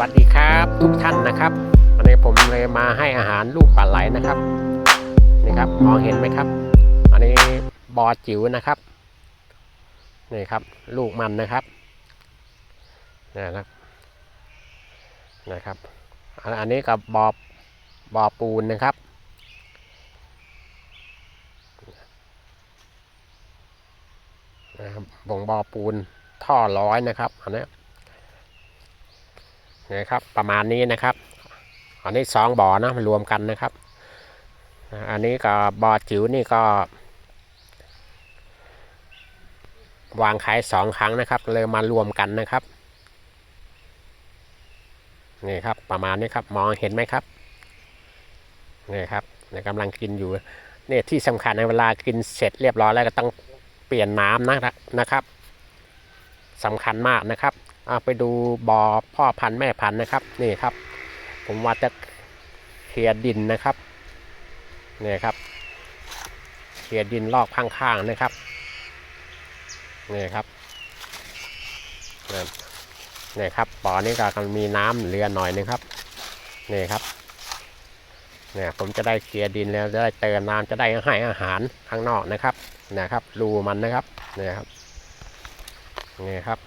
วัสดีครับทุกท่านนะครับวันนี้ผมเลยมาให้อาหารลูกปลาไหลนะครับนี่ครับมองเห็นไหมครับ อันนี้บอจิ๋วนะครับนี่ครับ ลูกมันนะครับนี่นะครับนะครับ อันอันนี้กับบอบอปูนนะครับนะครับบ่งบอปูนท่อร้อยนะครับ อันนี้ นะครับประมาณนี้นะครับ อันนี้สองบ่อนะมารวมกันนะครับ อันนี้ก็บ่อจิ๋วนี่ก็ วางขายสองครั้งนะครับ เลยมารวมกันนะครับนี่ครับประมาณนี้ครับมองเห็นไหมครับนี่ครับเนี่ยกำลังกินอยู่เนี่ยที่สำคัญในเวลากินเสร็จเรียบร้อยแล้วก็ต้องเปลี่ยนน้ำนะนะครับสำคัญมากนะครับ เอาไปดูบอ่อพ่อพันธุ์แม่พันธุ์นะครับนี่ครับ ผมว่าจะเคลียร์ดินนะครับนี่ครับเคลียร์ดินลอกข้างๆนะครับนี่ครับนี่ครับบ่อนี้ก็กำลังมีน้ำเหลือหน่อยนึงครับนี่ครับเนี่ยผมจะได้เคลียร์ดินแล้วจะได้เติมน้ำจะได้ให้อาหารข้างนอกนะครับนะครับรูมันนะครับนี่ครับนี่ครับ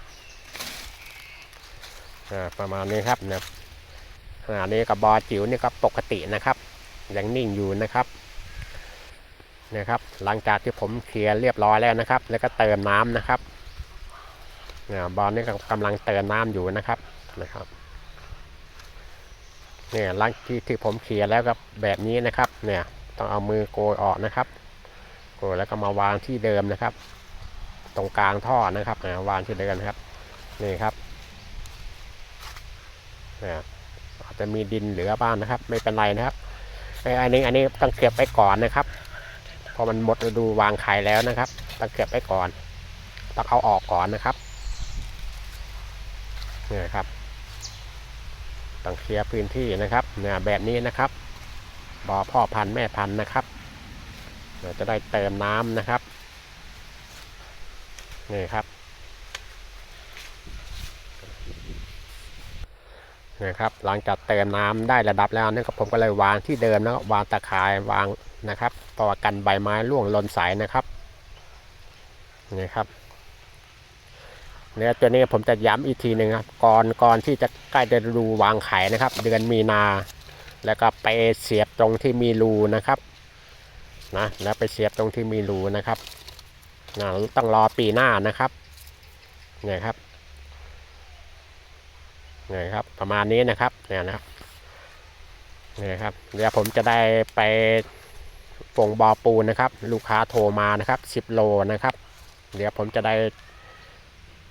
ประมาณนี้ครับนะอันนี้กับบอจิ๋วนี่ก็ปกตินะครับ ยังนิ่งอยู่นะครับนะครับ หลังจากที่ผมเคลียร์เรียบร้อยแล้วนะครับ แล้วก็เติมน้ำนะครับเนี่ยบอลนี่ก็กำลังเติมน้ำอยู่นะครับนะครับเนี่ยหลังที่ที่ผมเคลียร์แล้วก็แบบนี้นะครับ เนี่ยต้องเอามือโกยออกนะครับโกยแล้วก็มาวางที่เดิมนะครับ ตรงกลางท่อนะครับวางที่เดิมนะครับนี่ครับ อาจจะมีดินเหลือบ้างนะครับ ไม่เป็นไรนะครับไออันนี้อันนี้ต้องเก็บไปก่อนนะครับ พอมันหมดฤดูวางไข่แล้วนะครับต้องเก็บไปก่อนต้องเอาออกก่อนนะครับนี่ครับต้องเคลียร์พื้นที่นะครับเนี่ยแบบนี้นะครับบ่อพ่อพันธุ์แม่พันธุ์นะครับเราจะได้เติมน้ำนะครับนี่ครับ นะครับหลังจากเติมน้ำได้ระดับแล้วนะครับผมก็เลยวางที่เดิมแล้ววางตะข่ายวางนะครับต่อกันใบไม้ร่วงหล่นใสนะครับนี่ครับเนี่ยตัวนี้ผมจะย้ำอีกทีหนึ่งครับก่อนก่อนที่จะใกล้จะรูวางไข่นะครับ เดือนมีนา แล้วก็ไปเสียบตรงที่มีรูนะครับนะแล้วไปเสียบตรงที่มีรูนะครับนะต้องรอปีหน้านะครับเนี่ยครับ นี่ครับ ประมาณนี้นะครับเนี่ยนะครับนี่ครับเดี๋ยวผมจะได้ไปฝงบอปูนนะครับ ลูกค้าโทรมานะครับ 10 โลนะครับ เดี๋ยวผมจะได้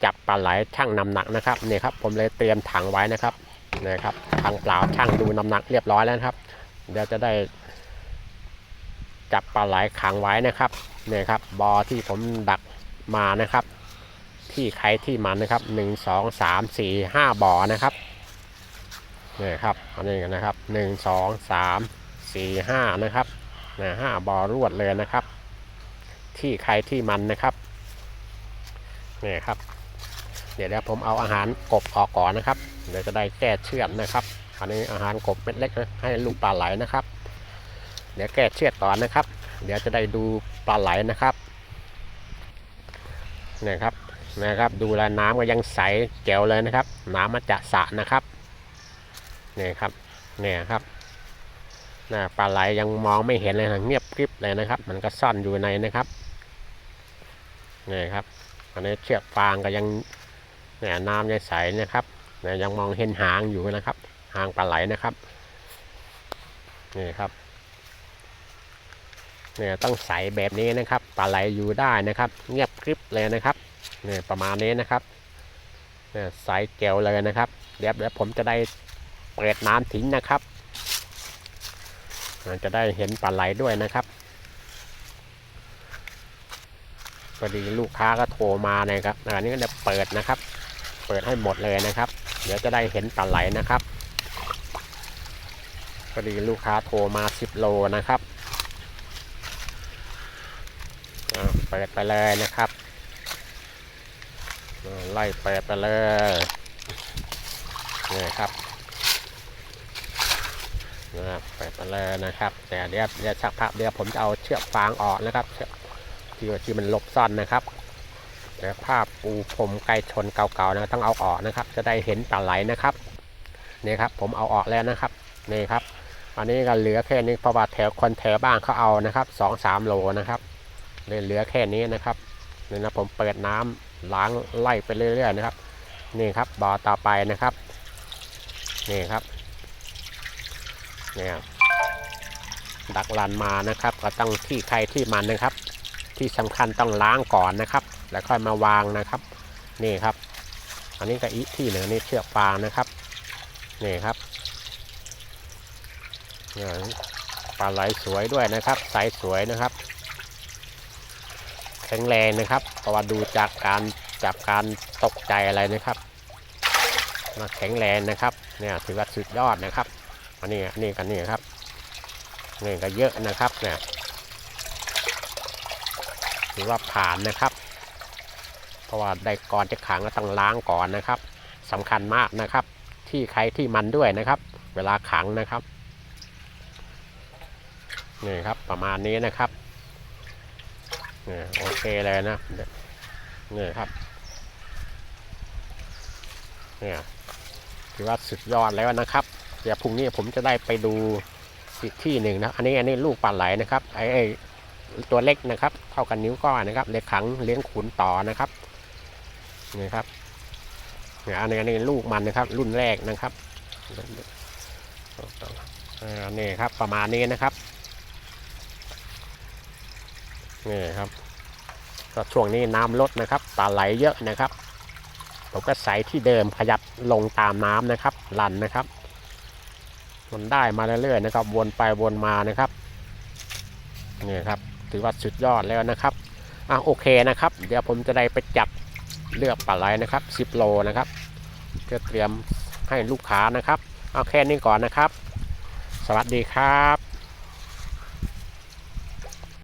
จับปลาไหลช่างน้ำหนักนะครับนี่ครับ ผมเลยเตรียมถังไว้นะครับนี่ครับถังเปล่าช่างดูน้ำหนักเรียบร้อยแล้วครับ เดี๋ยวจะได้จับปลาไหลขังไว้นะครับนี่ครับบอที่ผมดักมานะครับ ที่ใครที่มันนะครับหนึ่งสองสามสี่ห้าบ่อนะครับนี่ครับอันนี้กันนะครับหนึ่งสองสามสี่ห้านะครับนะห้าบ่อรวดเลยนะครับ ที่ใครที่มันนะครับนี่ครับ เดี๋ยวเดี๋ยวผมเอาอาหารกบออกก่อนนะครับ เดี๋ยวจะได้แก้เชือดนะครับอันนี้อาหารกบเม็ดเล็กนะให้ลูกปลาไหลนะครับ เดี๋ยวแก้เชือดก่อนนะครับ เดี๋ยวจะได้ดูปลาไหลนะครับนี่ครับ นะครับ ดูแลน้ำก็ยังใสแจ๋วเลยนะครับ น้ำมาจากสระนะครับนี่ครับเนี่ยครับนะปลาไหลยังมองไม่เห็นเลยนะเงียบกริบเลยนะครับ มันก็ซ่อนอยู่ในนะครับนี่ครับอันนี้เชือกฟางก็ยังเนี่ยน้ำยังใสนะครับเนี่ยยังมองเห็นหางอยู่นะครับ หางปลาไหลนะครับนี่ครับเนี่ยต้องใสแบบนี้นะครับ ปลาไหลอยู่ได้นะครับ เงียบกริบเลยนะครับ เนี่ยประมาณนี้นะครับเนี่ยใสเกลเลยนะครับ เดี๋ยวเดี๋ยวผมจะได้เปิดน้ำทิ้งนะครับจะได้เห็นปลาไหลด้วยนะครับพอดีลูกค้าก็โทรมานะครับอันนี้ก็จะเปิดนะครับ เปิดให้หมดเลยนะครับ เดี๋ยวจะได้เห็นปลาไหลนะครับพอดีลูกค้าโทรมา10โลนะครับเปิดไปเลยนะครับ ไล่เปิดไปเลยนี่ครับนะครับเปิดมาเลยนะครับ แต่เดี๋ยวเดี๋ยวสักพักเดี๋ยวผมจะเอาเชือกฟางออกนะครับเชือกที่ที่มันลบซ่อนนะครับเดี๋ยวภาพปูผมไก่ชนเก่าๆนะต้องเอาออกนะครับ จะได้เห็นปลาไหลนะครับนี่ครับ ผมเอาออกแล้วนะครับนี่ครับอันนี้ก็เหลือแค่นี้เพราะว่าแถวคนแถวบ้านเขาเอานะครับสองสามโลนะครับเลยเหลือแค่นี้นะครับนี่นะผมเปิดน้ำ ล้างไล่ไปเรื่อยๆนะครับ นี่ครับบ่อต่อไปนะครับ นี่ครับเนี่ยดักลันมานะครับ ก็ต้องที่ใครที่มันนะครับ ที่สำคัญต้องล้างก่อนนะครับ แล้วค่อยมาวางนะครับ นี่ครับ อันนี้ก็อีที่หนึ่งนี่เชือกฟางนะครับ นี่ครับนี่ปลาไหลสวยด้วยนะครับไซส์สวยนะครับ ข็งแรงนะครับ เพราะว่าดูจากการจับการตกใจอะไรนะครับมาแข็งแรงนะครับ เนี่ยถือว่าสุดยอดนะครับอันนี้อันนี้กันนี่ครับนี่ก็เยอะนะครับเนี่ยถือว่าผ่านนะครับ เพราะว่าได้ก่อนจะขังก็ต้องล้างก่อนนะครับสำคัญมากนะครับ ที่ใครที่มันด้วยนะครับ เวลาขังนะครับนี่ครับประมาณนี้นะครับ เนี่ยโอเคเลยนะนี่ครับเนี่ยถือว่าสุดยอดแล้วนะครับเดี๋ยวพรุ่งนี้ผมจะได้ไปดูอีกที่หนึ่งนะอันนี้อันนี้ลูกปลาไหลนะครับไอ้ไอ้ตัวเล็กนะครับ เท่ากันนิ้วก้อยนะครับเล็กขังเลี้ยงขุนต่อนะครับนี่ครับเนี่ยอันนี้อันนี้ลูกมันนะครับ รุ่นแรกนะครับอ่านี่ครับประมาณนี้นะครับ นี่ครับก็ช่วงนี้น้ำลดนะครับปลาไหลเยอะนะครับผมก็ใส่ที่เดิมขยับลงตามน้ำนะครับลันนะครับ มันได้มาเรื่อยๆนะครับ วนไปวนมานะครับนี่ครับถือว่าสุดยอดแล้วนะครับอะโอเคนะครับ เดี๋ยวผมจะได้ไปจับเลือกปลาไหลนะครับ 10 โลนะครับเพื่อเตรียมให้ลูกค้านะครับ เอาแค่นี้ก่อนนะครับ สวัสดีครับ